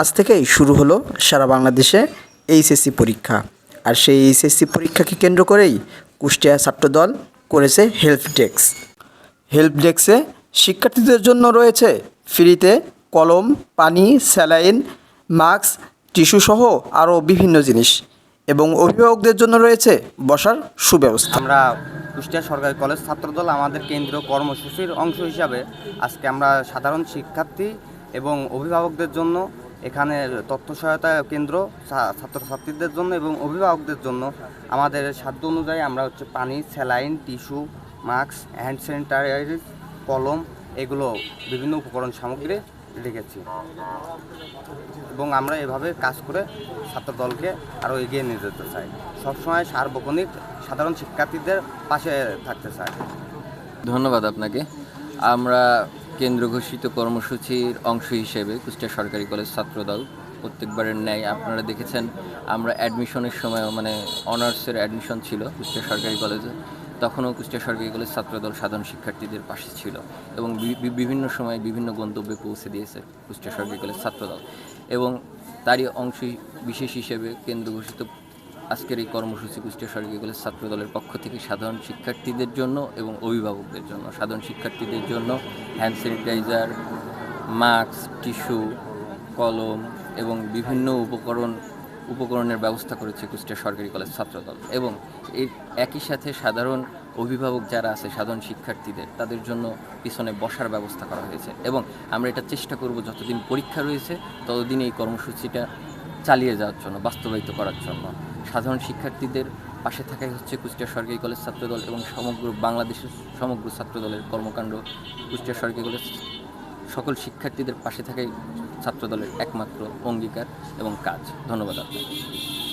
আজ থেকেই শুরু হলো সারা বাংলাদেশে এইচএসসি পরীক্ষা। আর সেই এইচএসসি পরীক্ষাকে কেন্দ্র করেই কুষ্টিয়া ছাত্রদল করেছে হেল্প ডেস্ক। হেল্প ডেস্কে শিক্ষার্থীদের জন্য রয়েছে ফ্রিতে কলম, পানি, স্যালাইন, মাস্ক, টিস্যু সহ আরও বিভিন্ন জিনিস। এবং অভিভাবকদের জন্য রয়েছে বসার সুব্যবস্থা। আমরা কুষ্টিয়া সরকারি কলেজ ছাত্রদল আমাদের কেন্দ্রীয় কর্মসূচির অংশ হিসাবে আজকে আমরা সাধারণ শিক্ষার্থী এবং অভিভাবকদের জন্য এখানে তথ্য সহায়তা কেন্দ্র ছাত্রছাত্রীদের জন্য এবং অভিভাবকদের জন্য। আমাদের সাধ্য অনুযায়ী আমরা হচ্ছে পানি, saline, tissue, mask, hand sanitizer, কলম এগুলো বিভিন্ন উপকরণ সামগ্রী রেখেছি। এবং আমরা এভাবে কাজ করে ছাত্রদলকে আরও এগিয়ে নিয়ে যেতে চাই। সবসময় সার্বক্ষণিক সাধারণ শিক্ষার্থীদের পাশে থাকতে চাই। ধন্যবাদ আপনাকে। আমরা কেন্দ্র ঘোষিত কর্মসূচির অংশ হিসেবে কুষ্টিয়া সরকারি কলেজ ছাত্রদল প্রত্যেকবারের ন্যায় আপনারা দেখেছেন, আমরা অ্যাডমিশনের সময় মানে অনার্সের অ্যাডমিশন ছিল কুষ্টিয়া সরকারি কলেজে। তখনও কুষ্টিয়া সরকারি কলেজ ছাত্রদল সাধারণ শিক্ষার্থীদের পাশে ছিল এবং বিভিন্ন সময় বিভিন্ন গন্তব্যে পৌঁছে দিয়েছে কুষ্টিয়া সরকারি কলেজ ছাত্রদল। এবং তারই অংশ বিশেষ হিসেবে কেন্দ্র ঘোষিত আজকের এই কর্মসূচি কুষ্টিয়া সরকারি কলেজ ছাত্রদলের পক্ষ থেকে সাধারণ শিক্ষার্থীদের জন্য এবং অভিভাবকদের জন্য, সাধারণ শিক্ষার্থীদের জন্য হ্যান্ড স্যানিটাইজার মাস্ক টিস্যু কলম এবং বিভিন্ন উপকরণ, উপকরণের ব্যবস্থা করেছে কুষ্টিয়া সরকারি কলেজ ছাত্রদল। এবং এর একই সাথে সাধারণ অভিভাবক যারা আছে, সাধারণ শিক্ষার্থীদের, তাদের জন্য পিছনে বসার ব্যবস্থা করা হয়েছে। এবং আমরা এটা চেষ্টা করব যতদিন পরীক্ষা রয়েছে, ততদিন এই কর্মসূচিটা চালিয়ে যাওয়ার জন্য, বাস্তবায়িত করার জন্য। সাধারণ শিক্ষার্থীদের পাশে থাকাই হচ্ছে কুষ্টিয়া সরকারি কলেজ ছাত্রদল এবং সমগ্র বাংলাদেশের সমগ্র ছাত্রদলের কর্মকাণ্ড। কুষ্টিয়া সরকারি কলেজ সকল শিক্ষার্থীদের পাশে থাকাই ছাত্রদলের একমাত্র অঙ্গীকার এবং কাজ। ধন্যবাদ আপনাকে।